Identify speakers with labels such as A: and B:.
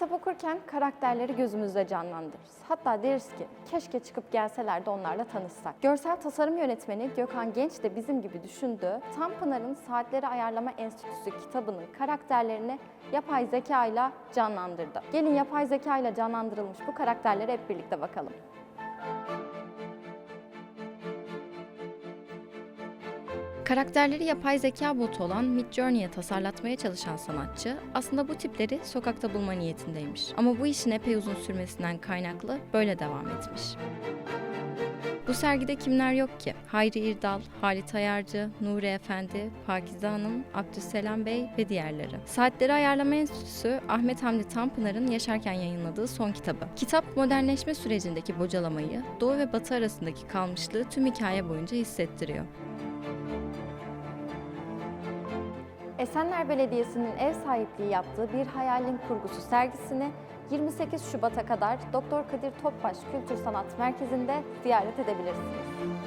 A: Kitap okurken karakterleri gözümüzde canlandırırız. Hatta deriz ki keşke çıkıp gelseler de onlarla tanışsak. Görsel tasarım yönetmeni Gökhan Genç de bizim gibi düşündü. Tanpınar'ın Saatleri Ayarlama Enstitüsü kitabının karakterlerini yapay zeka ile canlandırdı. Gelin yapay zeka ile canlandırılmış bu karakterlere hep birlikte bakalım. Karakterleri yapay zeka botu olan Midjourney'e tasarlatmaya çalışan sanatçı aslında bu tipleri sokakta bulma niyetindeymiş. Ama bu işin epey uzun sürmesinden kaynaklı böyle devam etmiş. Bu sergide kimler yok ki? Hayri İrdal, Halit Ayarcı, Nuri Efendi, Pakize Hanım, Abdüsselam Bey ve diğerleri. Saatleri Ayarlama Enstitüsü Ahmet Hamdi Tanpınar'ın yaşarken yayınladığı son kitabı. Kitap modernleşme sürecindeki bocalamayı, Doğu ve Batı arasındaki kalmışlığı tüm hikaye boyunca hissettiriyor. Esenler Belediyesi'nin ev sahipliği yaptığı Bir Hayalin Kurgusu sergisini 28 Şubat'a kadar Doktor Kadir Topbaş Kültür Sanat Merkezi'nde ziyaret edebilirsiniz.